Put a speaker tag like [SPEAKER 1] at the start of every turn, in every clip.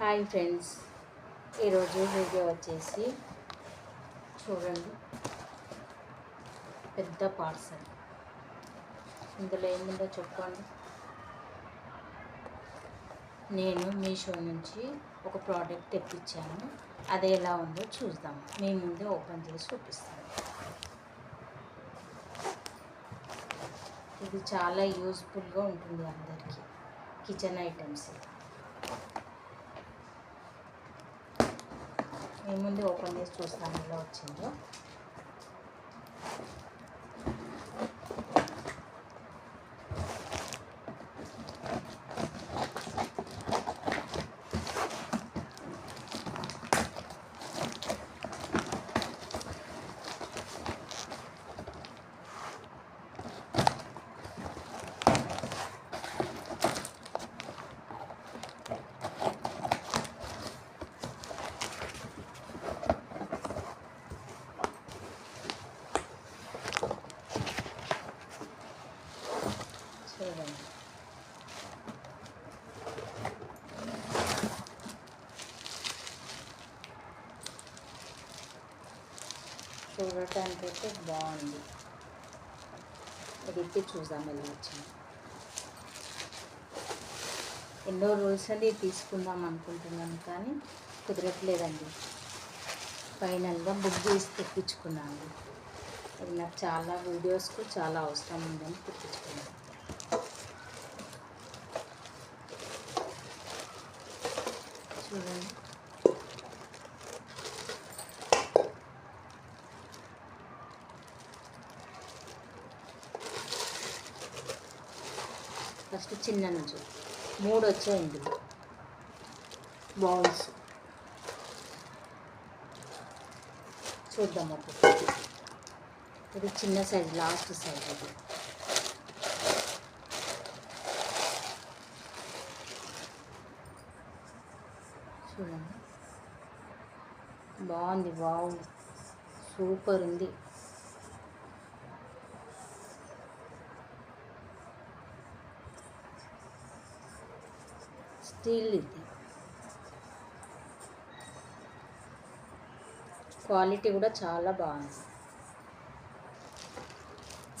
[SPEAKER 1] Hi friends. ఈరోజు video వచ్చేసి చూడండి. పెద్ద పార్సల్. ఇందులో ఏముందో చెప్పండి. నేను మీషో నుంచి ఒక ప్రోడక్ట్ తెప్పించాను. అది ఎలా ఉందో చూద్దాం. మీ ముందే ఓపెన్ చేసి చూపిస్తాను. ఇది చాలా యూస్ఫుల్గా ఉంటుంది అందరికీ. Kitchen items. ముందు ఓపెన్ చేసి చూస్తాను ఎలా వచ్చిందో చూడండి చూడటానికి అయితే బాగుంది. ఇది చూద్దాం ఎలా వచ్చింది. ఎన్నో రోజులు అండి తీసుకుందాం అనుకుంటున్నాను కానీ కుదరట్లేదండి. ఫైనల్గా బుక్ చేసి తెప్పించుకున్నాను. అది నాకు చాలా వీడియోస్కు చాలా అవసరం ఉందని తెప్పించుకున్నాను. చూడండి. ఫస్ట్ చిన్న నుంచి మూడు వచ్చాయి ఇందులో బౌల్స్. చూద్దాం ఒక్కొక్కటి ఇది చిన్న సైజ్ లాస్ట్ సైజ్ అది చూడండి. బాగుంది బాగుంది. సూపర్ ఉంది. స్టీల్ ఇది క్వాలిటీ కూడా చాలా బాగుంది.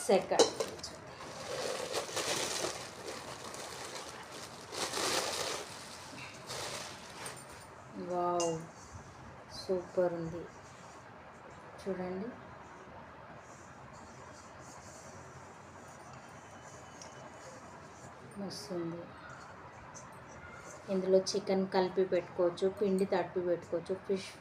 [SPEAKER 1] సెకండ్. వావ్. సూపర్ ఉంది. చూడండి. వస్తుంది ఇందులో చికెన్ కలిపి పెట్టుకోవచ్చు పిండి తడిపి పెట్టుకోవచ్చు ఫిష్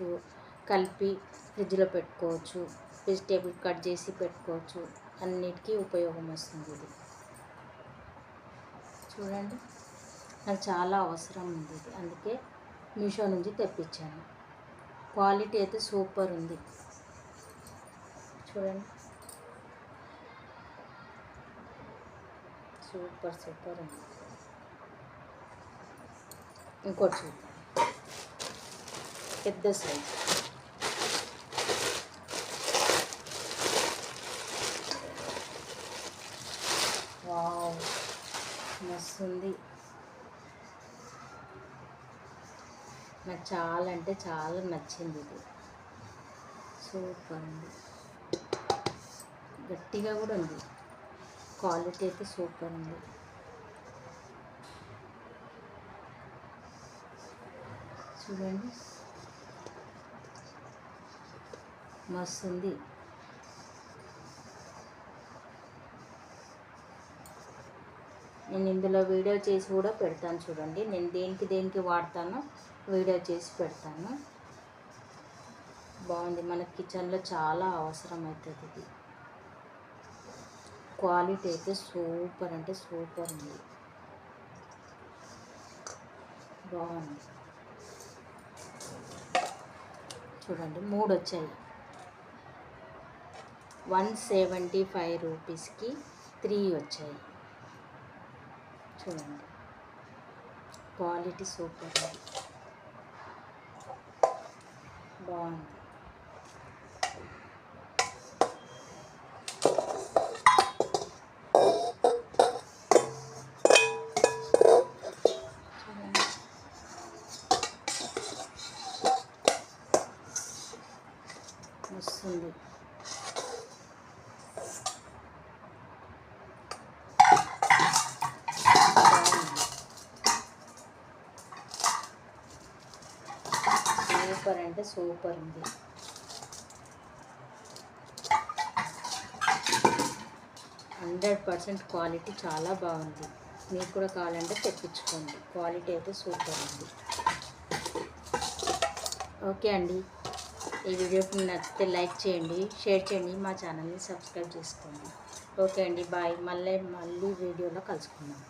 [SPEAKER 1] కలిపి ఫ్రిడ్జ్లో పెట్టుకోవచ్చు వెజిటేబుల్ కట్ చేసి పెట్టుకోవచ్చు. అన్నిటికీ ఉపయోగం వస్తుంది ఇది. చూడండి. నాకు చాలా అవసరం ఉంది ఇది. అందుకే మీషో నుంచి తెప్పించాను. క్వాలిటీ అయితే సూపర్ ఉంది. చూడండి. సూపర్ సూపర్ ఉంది. ఇంకోటి చూద్దాం. పెద్ద సైజు. వావ్ మస్తుంది. నాకు చాలా అంటే చాలా నచ్చింది ఇది. సూపర్ ఉంది గట్టిగా కూడా ఉంది. క్వాలిటీ అయితే సూపర్ ఉంది. చూడండి. మస్తు ఉంది నేను ఇందులో వీడియో చేసి కూడా పెడతాను చూడండి. నేను దేనికి దేనికి వాడతానో వీడియో చేసి పెడతాను. బాగుంది. మన కిచెన్లో చాలా అవసరం అవుతుంది ఇది. క్వాలిటీ అయితే సూపర్ అంటే సూపర్ ఉంది. బాగుంది. చూడండి మూడు వచ్చాయి వన్ సెవెంటీ ఫైవ్ రూపీస్కి త్రీ వచ్చాయి చూడండి క్వాలిటీ సూపర్ బాగుంది చూడండి వస్తుంది. సూపర్ అంటే సూపర్ ఉంది. హండ్రెడ్ పర్సెంట్ క్వాలిటీ చాలా బాగుంది. మీకు కూడా కావాలంటే తెప్పించుకోండి. క్వాలిటీ అయితే సూపర్ ఉంది. ఓకే అండి. ఈ వీడియోకి నచ్చితే లైక్ చేయండి షేర్ చేయండి మా ఛానల్ని సబ్స్క్రైబ్ చేసుకోండి. ఓకే అండి బాయ్. మళ్ళీ మళ్ళీ వీడియోలో కలుసుకుందాం.